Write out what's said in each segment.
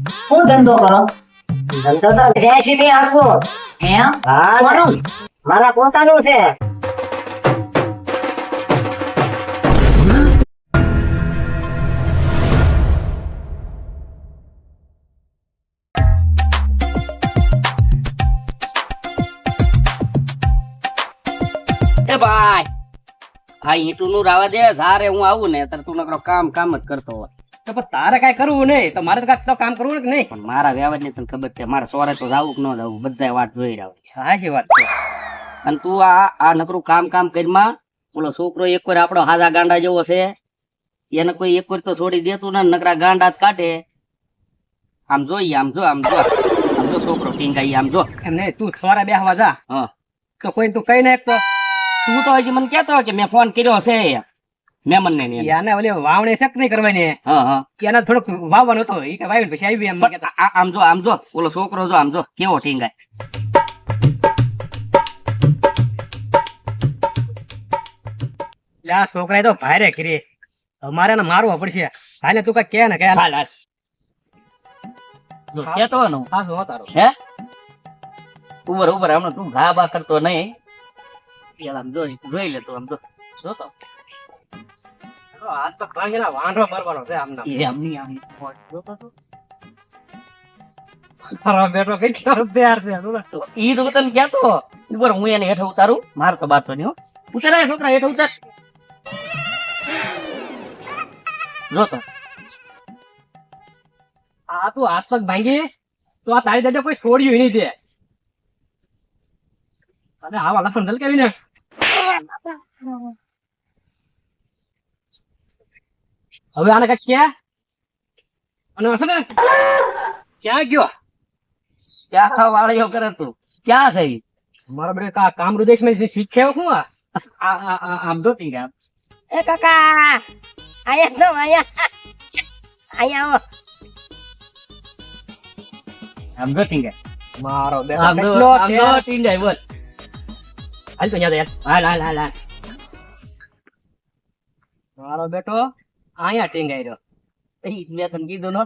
શું ધંધો કરો? ધંધો તો જ્યાંથી થી હા? કોનું? મારા પોતાનું છે. ભાઈ હા ઈટુ નું રાવા દે સારે હું આવું ને તાર તું નકરો કામ કામ જ કરતો હોય. તો પણ તારે કાંઈ કરવું નહીં. તો મારે તો કાંઈક તો કામ કરવું કે નહીં? પણ મારા વ્યવહારની તને ખબર છે મારે સોરે તો જાવું કે ન જાવું? બધા વાત જોઈ રહ્યા હોય. સાચી વાત છે. અને તું આ આ નકરું કામ કામ કરીમાં ઓલો છોકરો એક વાર આપણો હાજા ગાંડા જેવો છે. એને કોઈ એક વાર તો છોડી દેતું ને નકરા ગાંડા જ કાઢે. આમ જોઈએ આમ જો આમ જો. આમ જો છોકરો ટીંગાઈ આમ જો. એમ નહીં તું સવારે બેહવા જા. હા. તો કોઈ તું કઈ નાખ તો. તું તો હજી મને કેતો હોય કે મેં ફોન કર્યો છે. મેમન ને યાને ઓલી વાવણી નહીં કરવાની? હા હા. એને થોડુંક વાવવાનું હતું એ કે વાવ્યું પછી આવી એમ મને પણ કહેતા. આ- આમ જો આમ જો ઓલો છોકરો જો આમ જો કેવો ટીંગાય. લે આ છોકરાએ તો ભારે કરી. અમારે ને મારવો પડશે. હાલે તું કઈ કે ને કે હાલ. હાલ જો કેતો હોય ને હું. તારું ઉભર ઉભર હમણાં તું ઘા બા કરતો નહીં. પેલા આમ જોઈ જોઈ લે આમ તો આજ તો ભાંગીને વાંઢો મારવાનો છે આમના. એ આમની આમ. જો તો તું. તારો બેટો કેટલો પ્યાર છે તો. તો ઈ તો તને કહેતો. ઉપર હું એને હેઠ ઉતારું. માર તો બાતો નહીં હો આ છોકરા હેઠ ઉતાર. જો તો. આ તું હાથ પગ ભાંગી તો આ તારી દાદા કોઈ છોડ્યું નહીં તે અને આવા લખન ધલકાવી ને હવે આને કઈ ક્યાં? અને હશે ને? ક્યાં ગયો? ક્યાં ખાવા વાળીઓ કરે તું? ક્યાં છે ઈ? મારા બેટા કા કામ હૃદય મેં શીખે શું આ? આ આ આ આમ એ કાકા આયા તો આયા. આયા આવો આમ મારો બેટો આમ કેટલો આમ છે. બોલ. હાલ તો યાદ હાલ હાલ હાલ હાલ. મારો બેટો અહીંયા ટીંગાઈ રહ્યો મેં તને કીધું નો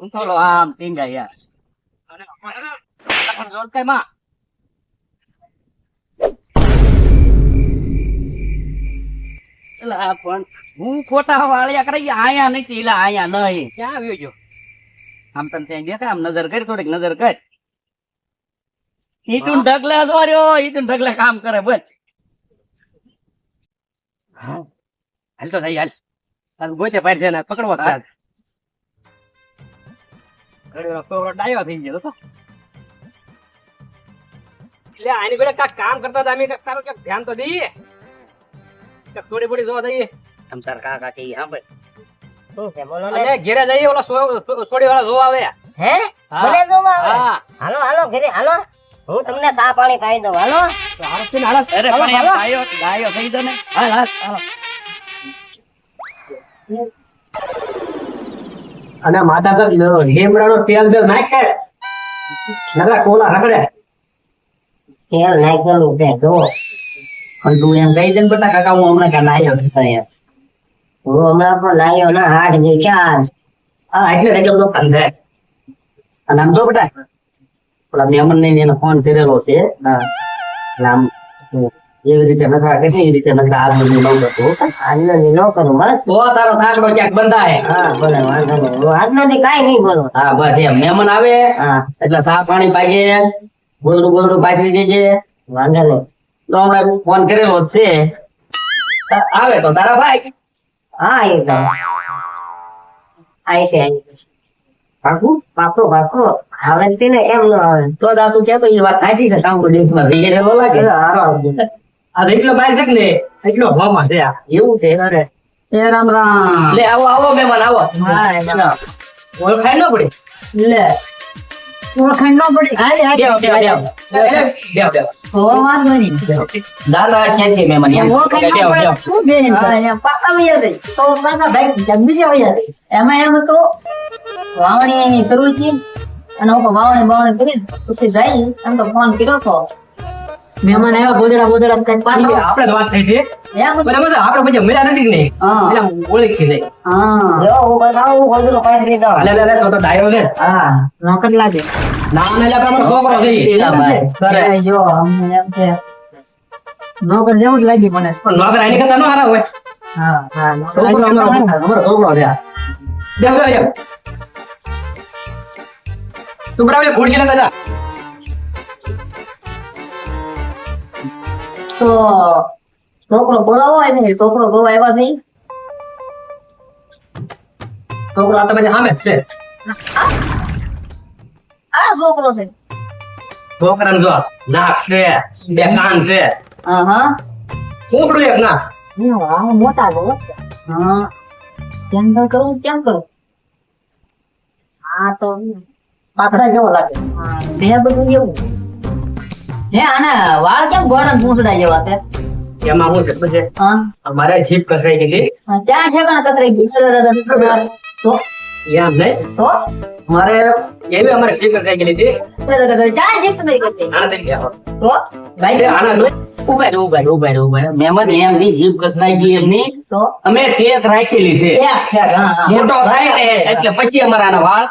હું થોડો આમ ટીંગાઈ યાર જોડકાઈ માં પણ હું ખોટા વાળિયા કરી આયા નથી એટલે આયા નહીં ક્યાં આવ્યો ગયો આમ તને ત્યાં દેખાય આમ નજર કરી થોડીક નજર કર ઈટુન ઢગલા જોર્યો ઈટુન ઢગલા કામ કરે બોલ હાલ તો નહીં હાલ ગોતે પાડ ને પકડવો છે હા. ઘડી વાર છોકરો ડાયો થઈ ગયો તો એટલે આની બેટા કાંઈક કામ કરતા હતા અમે કાંઈક તારું ધ્યાન તો દઈએ. થોડી થોડી જોવા દઈએ. તમ તાર કાકા કે હા ભાઈ. બોલો ને. ઘેરે જઈએ ઓલો છોડી વાળા જોવા આવે હે? ભલે તો આવે? હાલો હાલો ઘરે હાલો. હું તમને ચા પાણી પાઈ દઉં હાલો. હાલો હાલો. અરે પણ એમ ગાયો ગાયો થઈ દો ને. હાલ હાલ હાલો. અને માતા તો લીમડાનો તેલ બેલ નાખે. નકરા કોલા રગડે તેલ નાખેલું છે જો. તું એમ કહી દે ને બધા કાકા હું હમણાં ક્યાં નથી હું હમણાં પણ લાયો ના હાથ ચાર હા એટલે એટલે તો કંધે અને આમ જો બેટા પેલા મેમન ને એને ફોન કરેલો છે. આમ એવી રીતે નખરા કરી એવી રીતે નખરા આ બધું ન કરતો. આજનો દી ન કરું બસ. તો તારો થાકડો ક્યાંક બંધાય. હા ભલે વાંધો નહીં. આજનો દી કાંઈ નહીં બોલું. હા બસ એમ મહેમાન આવે એટલે સા પાણી પાઈએ બોલડું બોલડું પાછી દેજે. વાંધો નહીં. તો હમણાં ફોન કરેલો જ છે. આવે તો તારા ભાઈ. હા એ તો. આઈ છે. પાકું? પાકો પાકો. આવે ને એમ ન આવે. તો દાદુ કેતો એ વાત સાચી છે કામ ગયેલો લાગે. હારો આવજો. આ એટલો બહાર છે ને એટલો હવામાં છે આ. એવું છે? અરે. એ રામ રામ. લે આવો આવો મહેમાન આવો. હા ઓળખાય ન પડે. લે. ઓળખાણ ન પડી. હાલે બેહો, બેહો, બેહો. બેહો, બેહો. દાદા ક્યાંથી મહેમાન? ઓળખાણ ન પડે. શું બેન પાછા વયા જાય. તો પાછા ભાઈ એમાં એમ હતું વાવણી શરૂ થઈ. અને વાવણી બાવણી કરી પછી જાય. એમ તો ફોન કર્યો તો. મહેમાન આવ્યા ગોદડા ગોદડા કઈ પાડી આપણે વાત થઈ હતી. બરાબર છે આપણે પછી મળ્યા નથી નહીં. એટલે ઓળખી નહીં. હા. જો હું બતાવું ગોદડું પાડી લીધો. અલે અલે, અલે, તો તો ડાયો છે. હા. નોકર લાગે. નામ ને એટલે આપણો છોકરો છે. ઈ. કરે. એ જો અમને એમ છે. નોકર જેવું જ લાગી મને. પણ નોકર આની કરતા ન હારા હોય. હા હા નોકર છોકરો અમારો છે. તું બરાબર ખુરશી લગા જા. તો છોકરો બોલાવો હોય ને છોકરો બહુ આવ્યા છે? છોકરો આ તો પછી સામે છે આ છોકરો છે છોકરાને જો નાક છે બે કાન છે હા હા છોકરું એક ના મોટા છે હો. હા કેન્સલ કરું કેમ કરું આ તો પાતળા જેવો લાગે હા છે બધું એવું હે આના વાળ કેમ ગોળા પૂંછડા જેવા છે? એમાં હું છે પછી અમારે જીભ કસરાઈ ગઈ હતી ત્યાં છે કણ કતરાઈ ગઈ? તો? એમ નહીં તો? મારે એવી અમારે જીભ કસાઈ ગયેલી હતી. ત્યાં જીત નહીં કરતી આના થઈ ગયા તો? ભાઈ આના ઊભા રહો, ઊભા રહો, ઊભા રહો, ઊભા રહો. મહેમાન એમની જીભ ઘસનાઈ ગઈ એમની. તો? અમે કેક રાખેલી છે. મોટો થાય ને એટલે પછી અમારા આના વાળ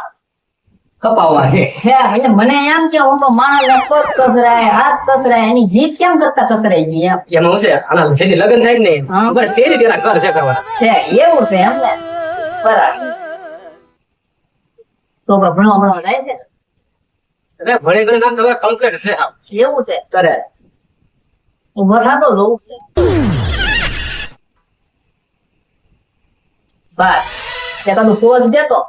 કપાવવા છે. એટલે મને એમ કે હું તો માણસ પગ કસરાય હાથ કસરાય એની જીભ કેમ કરતા કસરાઈ ગઈ એમ? એમાં હું છે આના જેથી લગ્ન થાય ને બરાબર તે રીતે એના ઘર છે કરવા છે એવું છે એમ ને. બરાબર. છોકરો ભણવા ભણવા જાય છે? અરે ભણે ગણે નામ તમારે કમ્પ્લીટ છે હાવ. એવું છે? કરે ઊભો થાતો જોવું છે. બસ. તે કદું પોઝ દેતો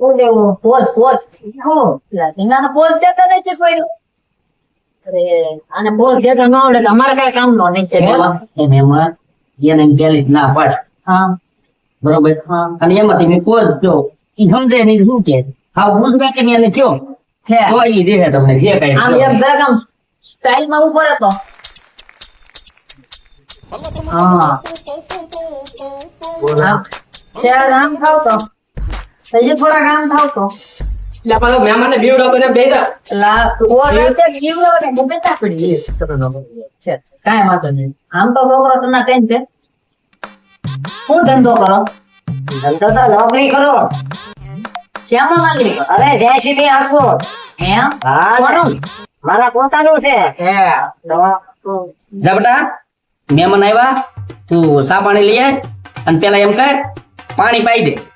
પોઝ પોઝ ધીંગાનો પોઝ દેતો નહીં કોઈ અરે અને બોલ દેતો ન આવડે અમારે કઈ કામ નો નહીં એ મહેમાન એને એમ ના પાડ. હા. બરોબર? અને એમાંથી મેં કોઈ જો ઈ સમજે નહીં શું કે હા પૂછવા કે નહીં એને કયો. છે. તો એ દેખે તમને જે કઈ આમ એક જરાક આમ સ્ટાઇલમાં ઉપર હતો હા. ચાર આમ ખાવ તો હજી થોડા કામ થાવ તો. એટલે પાછો મહેમાનને બીવડાવતો ને બેસા. લા ઓ રાતે જીવલો ને મુકે તા પડી. છે. કાંઈ વાંધો નહીં. આમ તો છોકરો તના ટેન છે? શું ધંધો કરો? ધંધો તો નોકરી કરો. શ્યામા અરે જય શ્રી આપો એમ? હા. કોનું? મારા પોતાનું છે. હે. જબટા મહેમાન આવ્યા તું સા પાણી લઈ આય અને પેલા એમ કર પાણી પાઈ દે.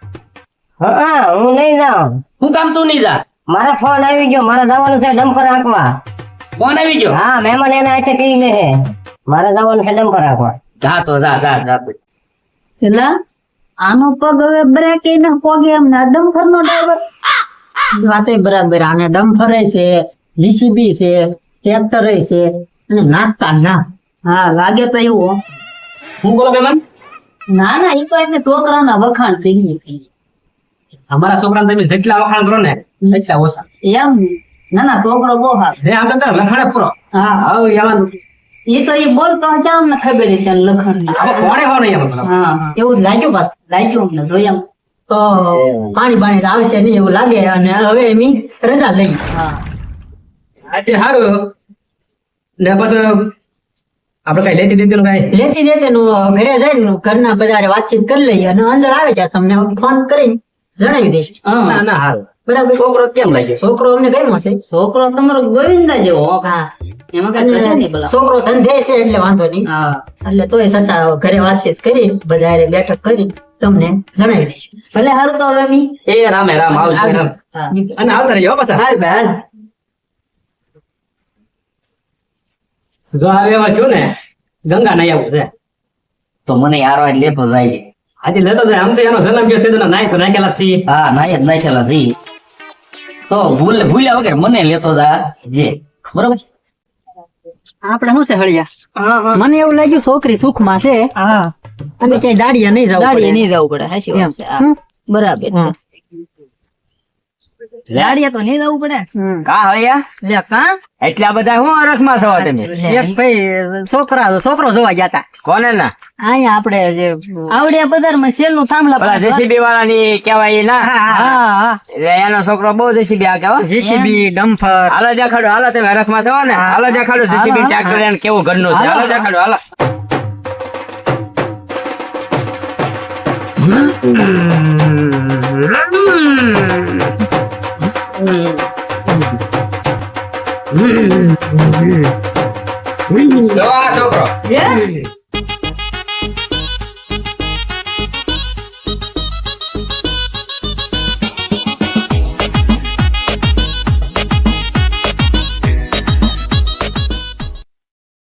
હા હું નહીં જાઉં. હું કામ તું નહીં જા. મારા ફોન આવી ગયો મારે જવાનું છે ડમ્પર આંકવા ફોન આવી ગયો? હા મહેમાન એના હાથે પી લે છે મારે જવાનું છે ડમ્પર આંકવા જા તો જા જા જા એટલે આનો પગ હવે બ્રેક એના ના પગે એમ ના. ડમ્પર નો ડ્રાઈવર વાતે બરાબર આને ડમ્પર છે જીસીબી છે ટ્રેક્ટર છે અને નાખતા ના. હા લાગે તો એવું હું. બોલો મહેમાન? ના ના એ તો એને છોકરાના વખાણ થઈ ગયું. અમારા છોકરાને તમે જેટલા વખાણ કરો ને એટલા ઓછા. એમ? ના ના છોકરો બહુ જે આમ તો લખાણે પૂરો. હા. હવે યાવાનું એ તો એ બોલતો હતા અમને ખબર હતી લખણની હવે કોણે કોણ નહીં હા હા. એવું લાગ્યું પાછું લાગ્યું અમને જોયા તો પાણી પાણી તો આવશે નહીં એવું લાગે અને હવે એમ રજા લઈ. હા. આજે સારું ને પછી આપણે કઈ લેતી દેતી કઈ? લેતી દેતી નું ઘરે જઈને ઘરના બધા વાતચીત કરી લઈએ અને અંજળ આવે ત્યારે તમને ફોન કરીને. જણાવી દઈશ. ના ના સારું બરાબર. છોકરો કેમ લાગ્યો? છોકરો અમને ગમ્યો છે. છોકરો તમારો ગોવિંદા જેવો. હો. હા એમાં કઈ ઘટે નહીં પેલા છોકરો ધંધે છે એટલે વાંધો નહીં. એટલે તોય છતાં ઘરે વાતચીત કરી બધા બેઠક કરી તમને જણાવી દઈશ. ભલે હારું તો રમી એ રામે રામ આવશે રામ. અને આવતા રહેજો પાછા. હાલ ભાઈ હાલ. જો આવે એમાં છું ને ગંગા નહીં આવું છે તો મને યાર લેતો જાય. આજે લેતો જાય. આમ તો એનો જન્મ ગયો તેનો નાય તો નાખેલા છીએ. હા નાય જ નાખેલા છે તો ભૂલ ભૂલ્યા વગર મને લેતો જા જે. બરોબર? આપણે શું છે હળિયા? મને એવું લાગ્યું છોકરી સુખમાં છે. હા. અને ક્યાંય દાડિયા નહીં જવું ગાડી નહીં જવું પડે. છે? બરાબર હમ. તો નહીં જવું પડે. કા હળિયા? લે કા? એટલા બધા હું અરસમાં છો તમે? એક ભાઈ છોકરા છોકરો જોવા ગયા હતા કોને ના? અહીંયા આપણે જે આવડે બજારમાં શેરનું થાંભલા પેલા જેસીબી વાળા ની કેવાય ના? હા હા એનો છોકરો બહુ જેસીબી આ કેવા જીસીબી ડમ્ફર. હાલો દેખાડો હાલો તમે હરખમાં છો ને? હાલો દેખાડો જેસીબી ટ્રેક્ટર એને કેવું ઘરનું છે? હાલો દેખાડો હાલો. આ છોકરો.